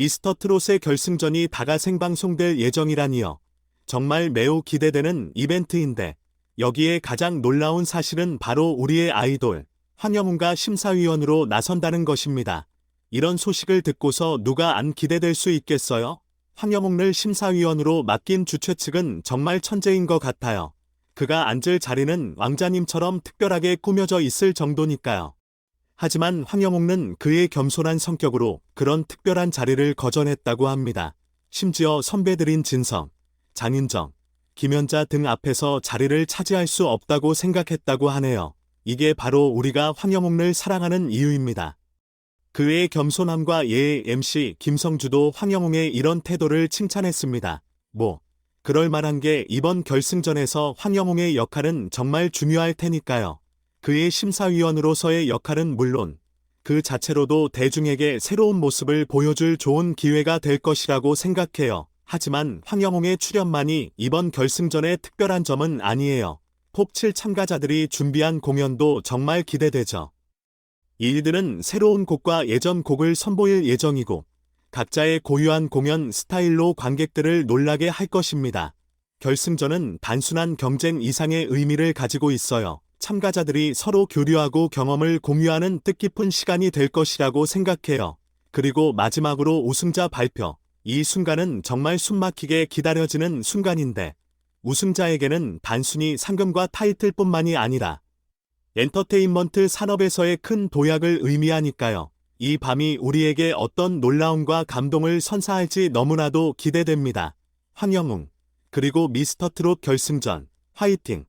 미스터 트롯의 결승전이 다가 생방송될 예정이라니요. 정말 매우 기대되는 이벤트인데 여기에 가장 놀라운 사실은 바로 우리의 아이돌 황영훈가 심사위원으로 나선다는 것입니다. 이런 소식을 듣고서 누가 안 기대될 수 있겠어요? 황영웅을 심사위원으로 맡긴 주최 측은 정말 천재인 것 같아요. 그가 앉을 자리는 왕자님처럼 특별하게 꾸며져 있을 정도니까요. 하지만 황영웅은 그의 겸손한 성격으로 그런 특별한 자리를 거절했다고 합니다. 심지어 선배들인 진성, 장윤정, 김연자 등 앞에서 자리를 차지할 수 없다고 생각했다고 하네요. 이게 바로 우리가 황영웅을 사랑하는 이유입니다. 그의 겸손함과 예의 MC 김성주도 황영웅의 이런 태도를 칭찬했습니다. 뭐, 그럴 만한 게 이번 결승전에서 황영웅의 역할은 정말 중요할 테니까요. 그의 심사위원으로서의 역할은 물론 그 자체로도 대중에게 새로운 모습을 보여줄 좋은 기회가 될 것이라고 생각해요. 하지만 황영웅의 출연만이 이번 결승전의 특별한 점은 아니에요. 톱7 참가자들이 준비한 공연도 정말 기대되죠. 이들은 새로운 곡과 예전 곡을 선보일 예정이고 각자의 고유한 공연 스타일로 관객들을 놀라게 할 것입니다. 결승전은 단순한 경쟁 이상의 의미를 가지고 있어요. 참가자들이 서로 교류하고 경험을 공유하는 뜻깊은 시간이 될 것이라고 생각해요. 그리고 마지막으로 우승자 발표. 이 순간은 정말 숨막히게 기다려지는 순간인데 우승자에게는 단순히 상금과 타이틀뿐만이 아니라 엔터테인먼트 산업에서의 큰 도약을 의미하니까요. 이 밤이 우리에게 어떤 놀라움과 감동을 선사할지 너무나도 기대됩니다. 황영웅, 그리고 미스터 트롯 결승전, 화이팅!